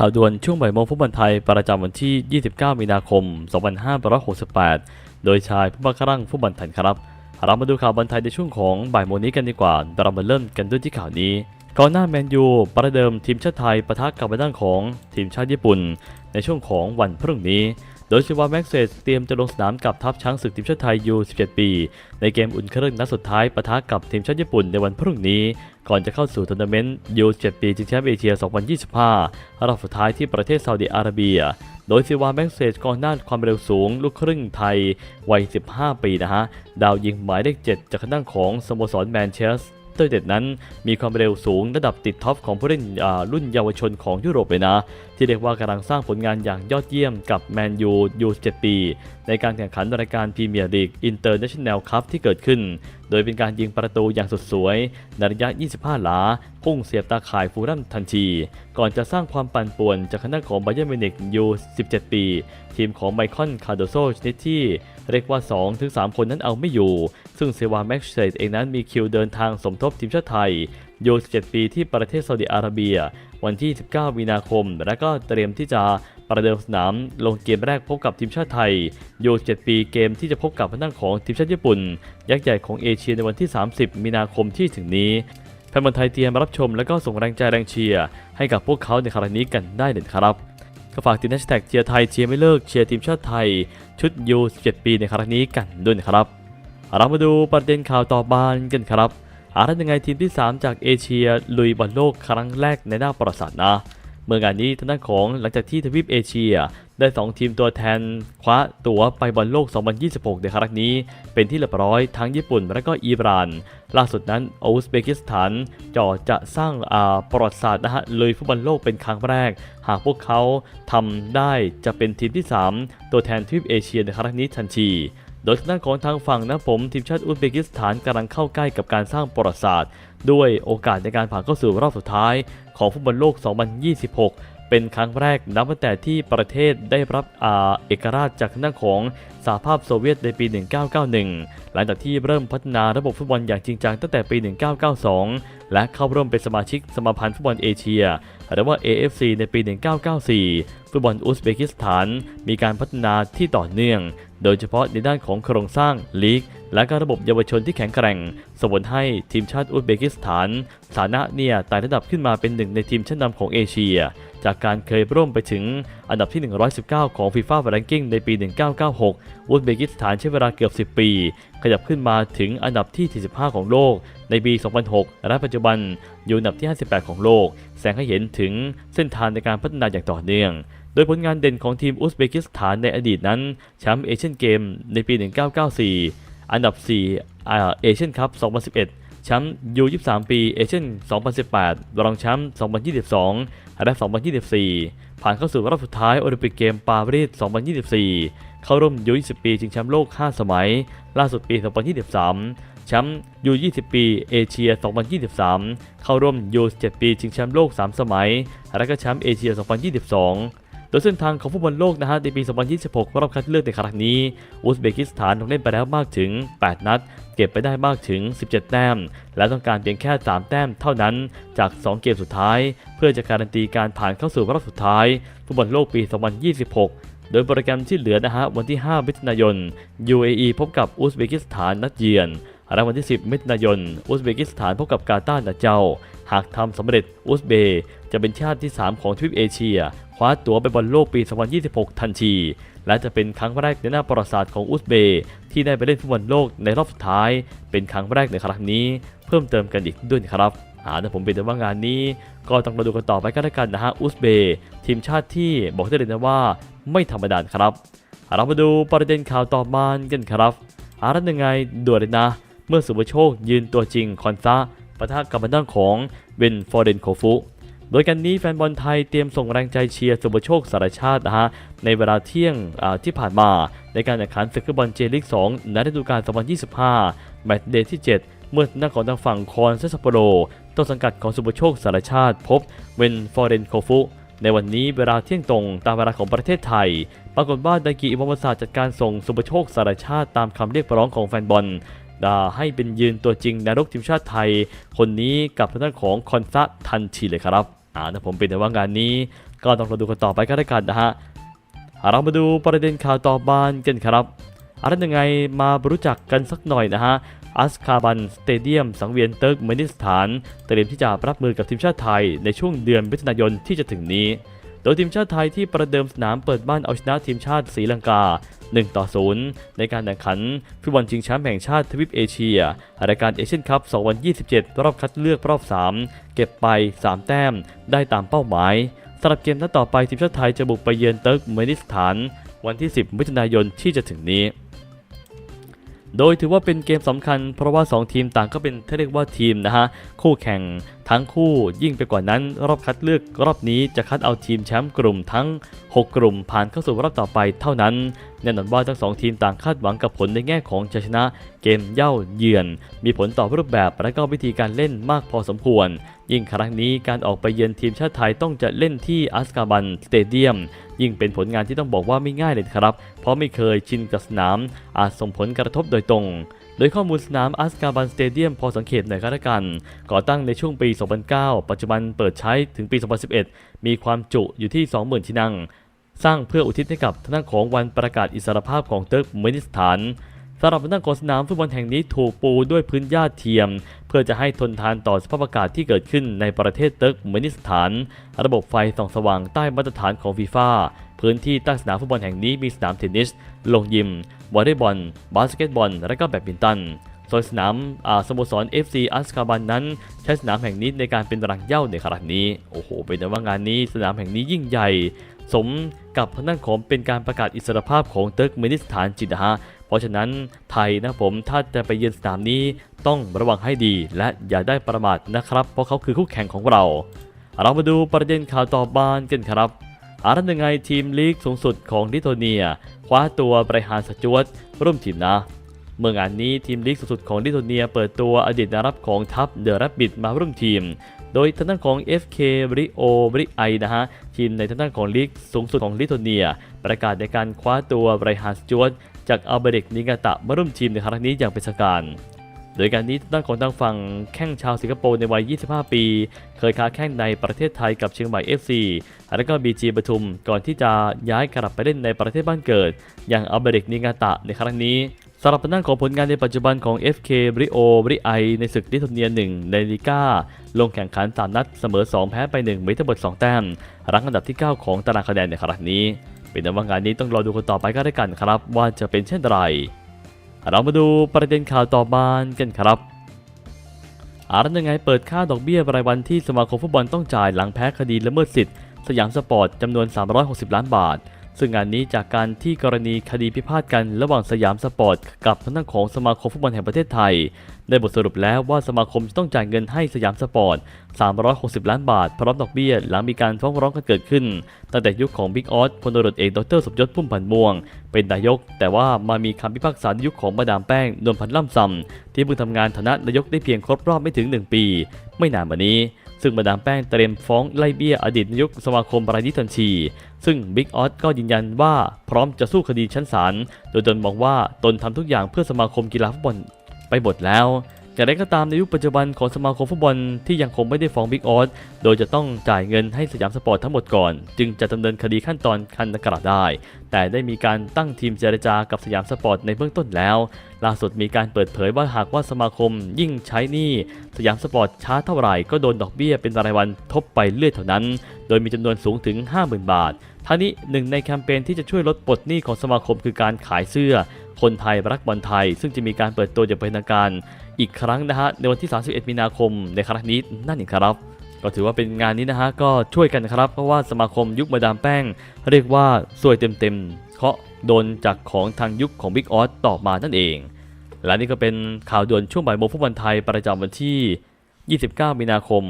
ข่าวด่วนช่วงบ่ายโมงฟุตบอลไทยประจำวันที่ 29 มีนาคม 2568 โดยชายผู้บังคับรังฟุตบอลไทยครับ เรามาดูข่าวบอลไทยในช่วงของบ่ายโมงนี้กันดีกว่า เรามาเริ่มกันด้วยที่ข่าวนี้กองหน้าแมนยูประเดิมทีมชาติไทยประทะกับด้านของทีมชาติญี่ปุ่น ในช่วงของวันพรุ่งนี้ โดยชิวาแม็กเซสเตรียมจะลงสนามกับทัพช้างศึกทีมชาติไทยยู17 ปี ในเกมอุ่นเครื่องนัดสุดท้ายประทะกับทีมชาติญี่ปุ่นในวันพรุ่งนี้ ก่อนจะเข้าสู่ทัวร์นาเมนต์ยู17ปีชิงแชมป์เอเชีย 2025 รอบสุดท้ายที่ประเทศซาอุดิอาระเบีย โดยซิวาแม็กเซจกองหน้าความเร็วสูง ลูกครึ่งไทย วัย 15 ปีนะฮะ ดาวยิงหมายเลข 7 จากทางด้านของสโมสรแมนเชสเตอร์เด็ดนั้นมีความเร็วสูงระดับติดท็อปของผู้เล่นอ่ารุ่นเยาวชนของยุโรปเลยนะที่เรียกว่ากำลังสร้างผลงานอย่างยอดเยี่ยมกับแมนยูยู17ปี ในการแข่งขันรายการพรีเมียร์ลีกอินเตอร์เนชั่นแนลคัพที่เกิดขึ้น โดยเป็นการยิงประตูอย่างสุดสวยในระยะ 25 หลา พุ่งเสียบตาข่ายฟูรัมทันที ก่อนจะสร้างความปั่นป่วนจากคณะของไบเยอร์มิวนิกยู17 ปี ทีมของไมคอนคาร์โดโซชนิดที่เรียกว่า 2-3 คนนั้นเอาไม่อยู่ ซึ่งเซวาแม็กเซตเองนั้นมีคิวเดินทางสมทบทีมชาติไทย ยู17 ปีที่ประเทศซาอุดิอาระเบีย วันที่ 19 มีนาคม และก็เตรียมที่จะประเดิมสนามลงเกมแรกพบกับทีมชาติไทยยู17 ปีเกมที่จะพบกับทางด้านของทีมชาติญี่ปุ่น ยักษ์ใหญ่ของเอเชียในวันที่ 30 มีนาคมที่ถึงนี้แฟนบอลไทยเตรียมรับชม และก็ส่งแรงใจแรงเชียร์ให้กับพวกเขาในครั้งนี้กันได้เลยครับก็ฝากติดแฮชแท็กเชียร์ไทยเชียร์ไม่เลิกเชียร์ทีมชาติไทย ชุดยู17 ปีในครั้งนี้กันด้วยนะครับเรามาดูประเด็นข่าวต่อบานกันครับ อาร์ตยังไงทีมที่ 3 จากเอเชียลุยบอลโลกครั้งแรกในหน้าประวัติศาสตร์นะเมื่องานนี้ทางด้านของหลังจากที่ทวีปเอเชีย ได้ 2 ทีมตัวแทน คว้าตั๋วไปบอลโลก 2026 ในครั้งนี้ เป็นที่เรียบร้อยทั้งญี่ปุ่นและก็อิหร่าน ล่าสุดนั้นอุซเบกิสถานจ่อจะสร้างประวัติศาสตร์นะฮะเลยฟุตบอลโลกเป็นครั้งแรก หากพวกเขาทำได้จะเป็นทีมที่ 3 ตัวแทนทวีปเอเชียในครั้งนี้ทันที โดยทางด้านของทางฝั่งนะผมทีมชาติอุซเบกิสถานกำลังเข้าใกล้กับการสร้างประวัติศาสตร์ ด้วยโอกาสในการผ่านเข้าสู่รอบสุดท้าย ของฟุตบอลโลก 2026 เป็นครั้งแรกนับตั้งแต่ที่ประเทศได้รับอาเอกราชจากทางด้านของสหภาพโซเวียตในปี 1991 หลังจากที่เริ่มพัฒนาระบบฟุตบอลอย่างจริงจังตั้งแต่ปี 1992 และเข้าร่วมเป็นสมาชิกสมาพันธ์ฟุตบอลเอเชีย หรือว่า AFC ในปี 1994 ฟุตบอลอุซเบกิสถาน มีการพัฒนาที่ต่อเนื่อง โดยเฉพาะในด้านของโครงสร้างลีก และก็ระบบเยาวชนที่แข็งแกร่ง ส่งผลให้ทีมชาติอุซเบกิสถานฐานะเนี่ยไต่ระดับขึ้นมาเป็นหนึ่งในทีมชั้นนำของเอเชีย จากการเคยร่วมไปถึงอันดับที่ 119 ของ FIFA Ranking ในปี 1996 อุซเบกิสถานใช้เวลาเกือบ 10 ปีขยับขึ้นมาถึงอันดับที่ 45 ของโลก ในปี 2006 และปัจจุบันอยู่อันดับที่ 58 ของโลก แสดงให้เห็นถึงเส้นทางในการพัฒนาอย่างต่อเนื่อง โดยผลงานเด่นของทีมอุซเบกิสถานในอดีตนั้นแชมป์เอเชียนเกมในปี 1994 อันดับ 4 เอเชียนคัพ 2011แชมป์ยู23 ปีเอเชียน 2018 รองแชมป์2022 และ 2024 ผ่านเข้าสู่รอบสุดท้ายโอลิมปิกเกมปารีส 2024 เข้าร่วมยู20 ปีชิงแชมป์โลก 5 สมัย ล่าสุดปี 2023 แชมป์ยู20 ปีเอเชีย 2023 เข้าร่วมยู7ปีชิงแชมป์โลก 3 สมัย และก็แชมป์เอเชีย 2022 โดยเส้นทางของฟุตบอลโลกนะฮะในปี 2026 รอบคัดเลือกในครั้งนี้ อุซเบกิสถานลงเล่นไปแล้วมากถึง 8 นัด เก็บไปได้มากถึง 17 แต้ม และต้องการเพียงแค่ 3 แต้มเท่านั้นจาก 2 เกมสุดท้าย เพื่อจะการันตีการผ่านเข้าสู่รอบสุดท้ายฟุตบอลโลกปี 2026 โดยโปรแกรมที่เหลือนะฮะวันที่ 5 มิถุนายน UAE พบกับอุซเบกิสถานนัดเยือนและวันที่ 10 มิถุนายน อุซเบกิสถานพบกับกาตาร์นัดเจ้า หากทำสำเร็จอุซเบจะเป็นชาติที่ 3 ของทวีปเอเชีย คว้าตั๋วไปบอลโลกปี 2026 ทันที และจะเป็นครั้งแรกในหน้าประวัติศาสตร์ของอุซเบที่ได้ไปเล่นฟุตบอลโลกในรอบสุดท้าย เป็นครั้งแรกในครั้งนี้ เพิ่มเติมกันอีกด้วยนะครับหาแต่ผมเป็นแต่ว่างานนี้ ก็ต้องมาดูกันต่อไปกันแล้วกันนะฮะอุซเบทีมชาติที่บอกได้เลยนะว่า ไม่ธรรมดาครับ เรามาดูประเด็นข่าวต่อมากันครับอารันยังไงด่วนเลยนะ เมื่อสุภโชคยืนตัวจริงคอนซาปะทะกับบันด้านของเวนฟอร์เดนโคฟุโดยกันนี้แฟนบอลไทยเตรียมส่งแรงใจเชียร์สุภโชคสารชาตินะฮะในเวลาเที่ยงที่ผ่านมา ในการแข่งขันศึกฟุตบอลเจลีก2ในฤดูกาล 2025 แมตช์เดย์ที่ 7 เมื่อนักของทางฝั่งคอนเซซปโปโรต้นสังกัดของสุภโชคสารชาติ พบเวนฟอร์เดนโคฟุ ในวันนี้เวลาเที่ยงตรงตามเวลาของประเทศไทย ปรากฏว่าไดกิอิมามศาสตร์จัดการส่งสุภโชคสารชาติตามคำเรียกร้องของแฟนบอลดาให้เป็นยืนตัวจริงในรกทีมชาติไทย คนนี้กับทางด้านของคอนซะทันทีเลยครับอ่านะผมเป็นแต่ว่างานนี้ ก็ต้องเราดูกันต่อไปก็ได้กันนะฮะเรามาดูประเด็นข่าวต่อบานกันครับอะไรยังไงมารู้จักกันสักหน่อยนะฮะ อัสคาบันสเตเดียมสังเวียนเติร์กเมนิสถาน เตรียมที่จะรับมือกับทีมชาติไทยในช่วงเดือนมิถุนายนที่จะถึงนี้ โดยทีมชาติไทยที่ประเดิมสนามเปิดบ้านเอาชนะทีมชาติศรีลังกา 1 ต่อ 0 ในการแข่งขันฟุตบอลชิงแชมป์แห่งชาติทวีปเอเชียรายการเอเชียนคัพ 2027 รอบคัดเลือกรอบ 3 เก็บไป 3 แต้ม ได้ตามเป้าหมายสำหรับเกมนัดต่อไปทีมชาติไทยจะบุกไปเยือนเติร์กเมนิสถาน วันที่ 10 มิถุนายนที่จะถึงนี้ โดยถือว่าเป็นเกมสำคัญเพราะว่า 2 ทีมต่างก็เป็นที่เรียกว่าทีมนะฮะ คู่แข่ง ทั้งคู่ยิ่งไปกว่านั้น รอบคัดเลือกรอบนี้จะคัดเอาทีมแชมป์กลุ่มทั้ง 6 กลุ่มผ่านเข้าสู่รอบต่อไปเท่านั้น แน่นอนว่าทั้งสองทีมต่างคาดหวังกับผลในแง่ของชัยชนะ เกมเย่าเยือน มีผลต่อรูปแบบและก็วิธีการเล่นมากพอสมควร ยิ่งครั้งนี้การออกไปเยือนทีมชาติไทยต้องจะเล่นที่อัสกาบันสเตเดียมยิ่งเป็นผลงานที่ต้องบอกว่าไม่ง่ายเลยครับ เพราะไม่เคยชินกับสนาม อาจส่งผลกระทบโดยตรง โดยข้อมูลสนามอัสกาบันสเตเดียมพอสังเกตหน่อยก็แล้วกัน ก่อตั้งในช่วงปี 2009 ปัจจุบันเปิดใช้ถึงปี 2011 มีความจุอยู่ที่ 20,000 ที่นั่ง สร้างเพื่ออุทิศให้กับท่านของวันประกาศอิสรภาพของเติร์กเมนิสถาน สำหรับทางด้านของสนามฟุตบอลแห่งนี้ถูกปูด้วยพื้นหญ้าเทียม เพื่อจะให้ทนทานต่อสภาพอากาศที่เกิดขึ้นในประเทศเติร์กเมนิสถาน ระบบไฟส่องสว่างใต้มาตรฐานของฟีฟ่าพื้นที่ตั้งสนามฟุตบอลแห่งนี้มีสนามเทนนิส ลงยิมวอลเลย์บอล บาสเกตบอล และก็แบดมินตันส่วนสนามอาสโมสร FC อัสคาบันนั้น ใช้สนามแห่งนี้ในการเป็นตารางเย้าในขณะนี้ โอ้โห เป็นแต่ว่างานนี้สนามแห่งนี้ยิ่งใหญ่ สมกับทางด้านของเป็นการประกาศอิสรภาพของเติร์กเมนิสถานจิตนะฮะ เพราะฉะนั้นไทยนะผมถ้าจะไปเยือนสนามนี้ต้องระวังให้ดี และอย่าได้ประมาทนะครับ เพราะเขาคือคู่แข่งของเรา เรามาดูประเด็นข่าวต่อบานกันครับอารันยังไงทีมลีกสูงสุดของลิโทเนีย คว้าตัวไบรฮานสจวตร่วมทีมนะ เมื่องานนี้ทีมลีกสูงสุดของลิโทเนีย เปิดตัวอดีตนารับของทัพเดอะรับบิดมาร่วมทีม โดยทางด้านของ FK บริโอบริไอนะฮะ ทีมในทางด้านของลีกสูงสุดของลิโทเนีย ประกาศในการคว้าตัวไบรฮานสจวต จากอัลเบเรกนิกาตะมาร่วมทีมในครั้งนี้อย่างเป็นทางการ โดยการนี้ทางด้านของทางฝั่งแข้งชาวสิงคโปร์ในวัย 25 ปี เคยค้าแข้งในประเทศไทยกับเชียงใหม่ FC แล้วก็บีจีปทุมก่อนที่จะย้ายกลับไปเล่นในประเทศบ้านเกิด อย่างอัลเบเรกนิงาตะในครั้งนี้สำหรับทางด้านของผลงานในปัจจุบันของ FK บริโอบริไอในศึกลิทัวเนีย 1 ในลีก้าลงแข่งขัน 3 นัดเสมอ 2 แพ้ไป 1 มีทั้งหมด 2 แต้มรั้งอันดับที่ 9 ของตารางคะแนนในครั้งนี้ เป็นแต่ว่างานนี้ต้องรอดูกันต่อไปก็ได้กันครับ ว่าจะเป็นเช่นไร เรามาดูประเด็นข่าวต่อมากันครับอารันยังไงเปิดค่าดอกเบี้ยรายวันที่สมาคมฟุตบอลต้องจ่ายหลังแพ้คดีละเมิดสิทธิ์สยามสปอร์ตจำนวน 360 ล้านบาท ซึ่งงานนี้จากการที่กรณีคดีพิพาทกันระหว่างสยามสปอร์ตกับทางด้านของสมาคมฟุตบอลแห่งประเทศไทย ได้บทสรุปแล้วว่าสมาคมต้องจ่ายเงินให้สยามสปอร์ต 360 ล้านบาท พร้อมดอกเบี้ย หลังมีการฟ้องร้องกันเกิดขึ้น ตั้งแต่ยุคของบิ๊กออสพลตรวเอกดรสมยศพุ่มพันม่วง เป็นนายก แต่ว่ามามีคำพิพากษาในยุคของมาดามแป้งนวลพันธ์ล่ำซำที่เพิ่งทำงานฐานะนายกได้เพียงครบรอบไม่ถึง 1 ปี ไม่นานมานี้ ซึ่งมาดามแป้งเตรียมฟ้องไล่เบี้ยอดีตนายกสมาคมรายิทันทีซึ่งบิ๊กออสก็ยืนยันว่าพร้อมจะสู้คดีชั้นศาล โดยตนมองว่าตนทำทุกอย่างเพื่อสมาคมกีฬาฟุตบอลไปหมดแล้ว อย่างไรก็ตามในยุคปัจจุบันของสมาคมฟุตบอลที่ยังคงไม่ได้ฟ้องบิ๊กออสโดยจะต้องจ่ายเงินให้สยามสปอร์ตทั้งหมดก่อน จึงจะดำเนินคดีขั้นตอนคันดังกล่าวได้ แต่ได้มีการตั้งทีมเจรจากับสยามสปอร์ตในเบื้องต้นแล้ว ล่าสุดมีการเปิดเผยว่าหากว่าสมาคมยิ่งใช้หนี้สยามสปอร์ตช้าเท่าไหร่ก็โดนดอกเบี้ยเป็นรายวันทบไปเรื่อยเท่านั้น โดยมีจำนวนสูงถึง 50,000 บาททั้งนี้หนึ่งในแคมเปญที่จะช่วยลดปลดหนี้ของสมาคมคือการขายเสื้อ คนไทยรักบอลไทย ซึ่งจะมีการเปิดตัวอย่างเป็นทางการ อีกครั้งนะฮะในวันที่ 31 มีนาคมในครั้งนี้นั่นเองครับ ก็ถือว่าเป็นงานนี้นะฮะก็ช่วยกันครับเพราะว่าสมาคมยุคมาดามแป้ง เรียกว่าซวยเต็มๆเคาะโดนจากของทางยุคของบิ๊กออสต่อมานั่นเอง และนี่ก็เป็นข่าวด่วนช่วงบ่ายโมงฟุตบอลไทยประจำวันที่ 29 มีนาคม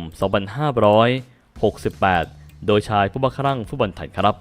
2568 โดยชายผู้บังคับฟุตบอลไทยครับ